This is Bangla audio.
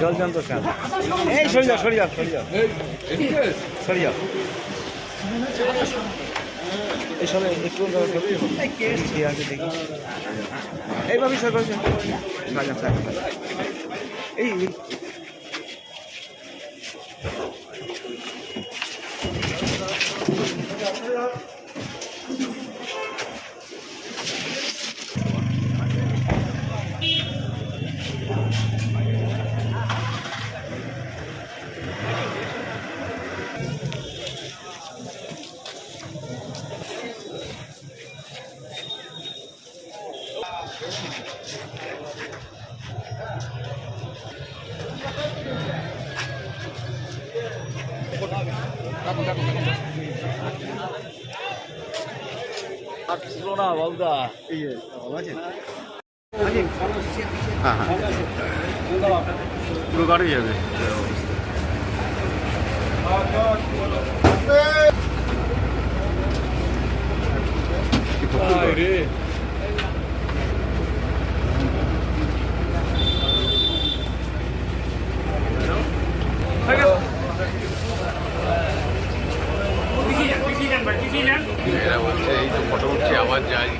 জল যন্ত্র স্নান এই সরে যাও সরে যাও সরে যাও। সরে যাও। এই। না বলদা হ্যাঁ হ্যাঁ পুরো গাড়ি যাবে রে এরা বলছে এই তো মোটামুটি আবার যাই